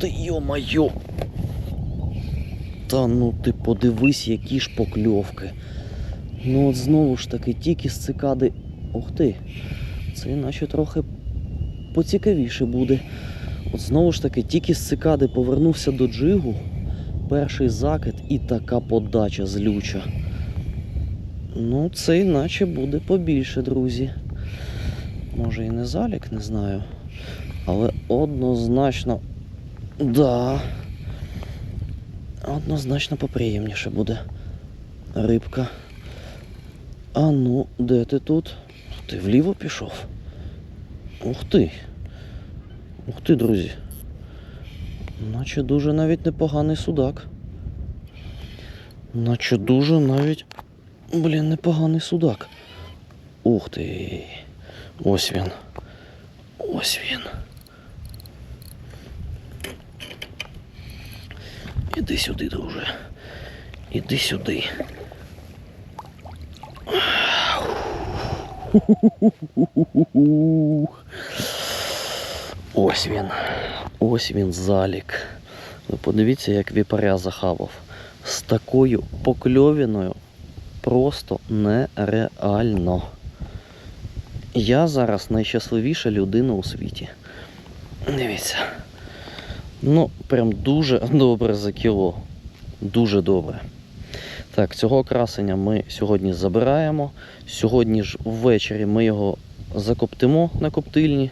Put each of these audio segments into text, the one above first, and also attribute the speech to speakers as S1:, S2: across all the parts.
S1: ти йо-майо! Та ну ти подивись, які ж покльовки. Ну от знову ж таки, тільки з цикади. Ух ти! Це наче трохи поцікавіше буде. От знову ж таки, тільки з цикади повернувся до джигу. Перший закид і така подача злюча. Ну, це іначе буде побільше, друзі. Може і не залік, не знаю. Але однозначно. Да. Однозначно поприємніше буде. Рибка. А ну, де ти тут? Ти вліво пішов? Ух ти. Ух ти, друзі. Наче дуже навіть непоганий судак. Наче дуже навіть. Блін, непоганий судак. Ух ти. Ось він. Ось він. Іди сюди, друже. Іди сюди. Ось він. Ось він залік. Ви подивіться, як віпаря захавав. З такою покльовіною просто нереально. Я зараз найщасливіша людина у світі. Дивіться. Ну, прям дуже добре за кіло. Дуже добре. Так, цього красення ми сьогодні забираємо. Сьогодні ж ввечері ми його закоптимо на коптильні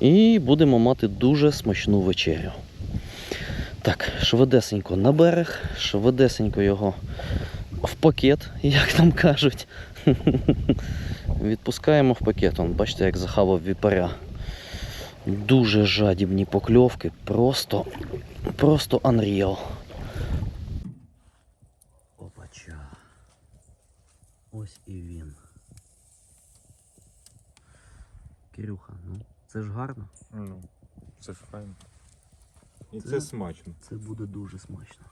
S1: і будемо мати дуже смачну вечерю. Так, швидесенько на берег, швидесенько його в пакет, як там кажуть. Відпускаємо в пакет. Вон, бачите, як захавав віпаря. Дуже жадібні покльовки, просто, просто unreal. Опача. Ось і він. Кирюха, ну це ж гарно.
S2: Ну, це ж файно. І
S1: Це-
S2: це смачно.
S1: Це буде дуже смачно.